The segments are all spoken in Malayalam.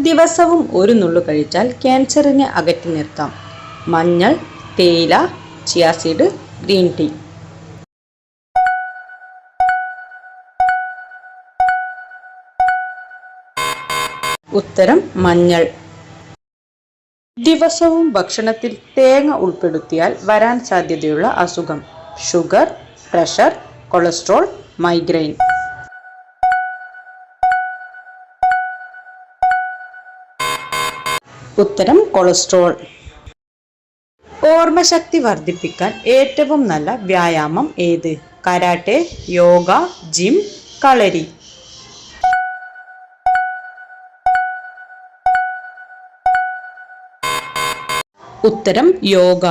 ദിവസവും ഒരു നുള്ളു കഴിച്ചാൽ ക്യാൻസറിനെ അകറ്റി നിർത്താം. മഞ്ഞൾ തേയില ചിയാസീഡ് ഗ്രീൻ ടീ ഉത്തരം മഞ്ഞൾ. ദിവസവും ഭക്ഷണത്തിൽ തേങ്ങ ഉൾപ്പെടുത്തിയാൽ വരാൻ സാധ്യതയുള്ള അസുഖം. ഷുഗർ പ്രഷർ കൊളസ്ട്രോൾ മൈഗ്രെയിൻ ഉത്തരം കൊളസ്ട്രോൾ. ഓർമ്മശക്തി വർദ്ധിപ്പിക്കാൻ ഏറ്റവും നല്ല വ്യായാമം ഏത്? കരാട്ടെ യോഗ ജിം കളരി. ഉത്തരം യോഗ.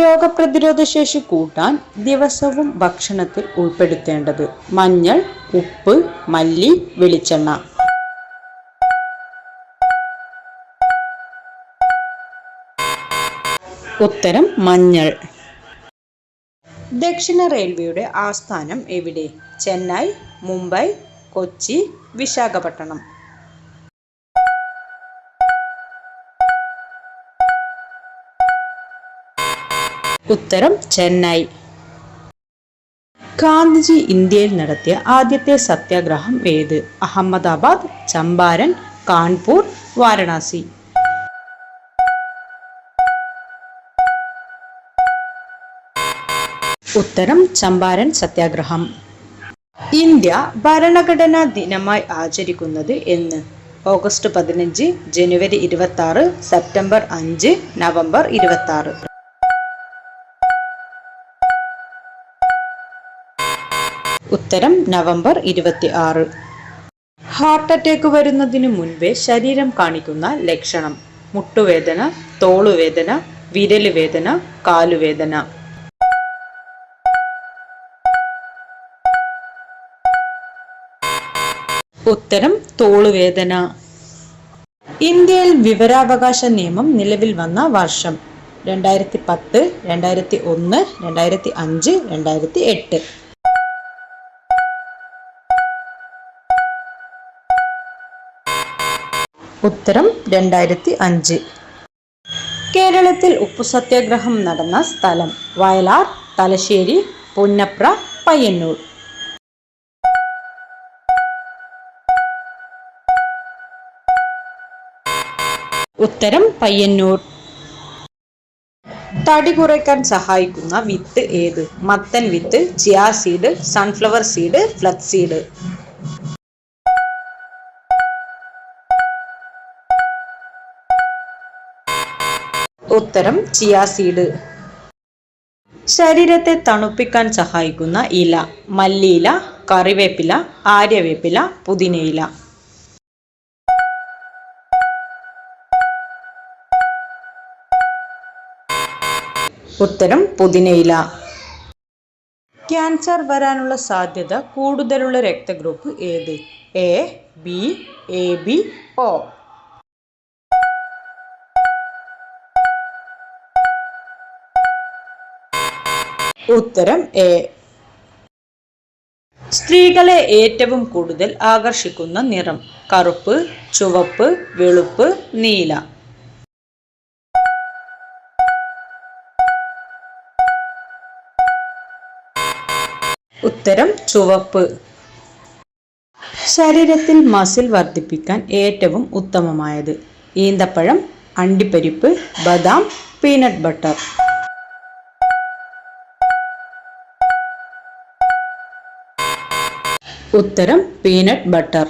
രോഗപ്രതിരോധ ശേഷി കൂട്ടാൻ ദിവസവും ഭക്ഷണത്തിൽ ഉൾപ്പെടുത്തേണ്ടത് മഞ്ഞൾ ഉപ്പ് മല്ലി വെളിച്ചെണ്ണ. ഉത്തരം മഞ്ഞൾ. ദക്ഷിണ റെയിൽവേയുടെ ആസ്ഥാനം എവിടെ? ചെന്നൈ മുംബൈ കൊച്ചി വിശാഖപട്ടണം. ഉത്തരം ചെന്നൈ. ഗാന്ധിജി ഇന്ത്യയിൽ നടത്തിയ ആദ്യത്തെ സത്യാഗ്രഹം ഏത്? അഹമ്മദാബാദ് ചമ്പാരൻ കാൺപൂർ വാരണാസി. ഉത്തരം ചമ്പാരൻ സത്യാഗ്രഹം. ഇന്ത്യ ഭരണഘടനാ ദിനമായി ആചരിക്കുന്നത് എന്ന്. ഓഗസ്റ്റ് പതിനഞ്ച് ജനുവരി ഇരുപത്തി ആറ് സെപ്റ്റംബർ അഞ്ച് നവംബർ ഇരുപത്തി ആറ് ഉത്തരം നവംബർ ഇരുപത്തി ആറ് ഹാർട്ട് അറ്റാക്ക് വരുന്നതിന് മുൻപേ ശരീരം കാണിക്കുന്ന ലക്ഷണം. മുട്ടുവേദന തോളുവേദന വിരലുവേദന കാലുവേദന. ഉത്തരം തോളുവേദന. ഇന്ത്യയിൽ വിവരാവകാശ നിയമം നിലവിൽ വന്ന വർഷം രണ്ടായിരത്തി പത്ത് രണ്ടായിരത്തി ഒന്ന് രണ്ടായിരത്തി അഞ്ച് രണ്ടായിരത്തി എട്ട് ഉത്തരം രണ്ടായിരത്തി അഞ്ച് കേരളത്തിൽ ഉപ്പു സത്യാഗ്രഹം നടന്ന സ്ഥലം വയലാർ തലശ്ശേരി പുന്നപ്ര പയ്യന്നൂർ. ഉത്തരം പയ്യന്നൂർ. തടി കുറയ്ക്കാൻ സഹായിക്കുന്ന വിത്ത് ഏത്? മത്തൻ വിത്ത് chia seed sunflower seed flax seed ഉത്തരം ചിയാ സീഡ്. ശരീരത്തെ തണുപ്പിക്കാൻ സഹായിക്കുന്ന ഇല. മല്ലിയില കറിവേപ്പില ആര്യവേപ്പില പുതിനയില. ഉത്തരം പുതിനയില. ക്യാൻസർ വരാനുള്ള സാധ്യത കൂടുതലുള്ള രക്തഗ്രൂപ്പ് ഏത്? A B A B O. ഉത്തരം എ. സ്ത്രീകളെ ഏറ്റവും കൂടുതൽ ആകർഷിക്കുന്ന നിറം കറുപ്പ് ചുവപ്പ് വെളുപ്പ് നീല. ഉത്തരം ചുവപ്പ് ശരീരത്തിൽ മസിൽ വർദ്ധിപ്പിക്കാൻ ഏറ്റവും ഉത്തമമായത് ഈന്തപ്പഴം അണ്ടിപ്പരിപ്പ് ബദാം പീനട്ട് ബട്ടർ ഉത്തരം പീനട്ട് ബട്ടർ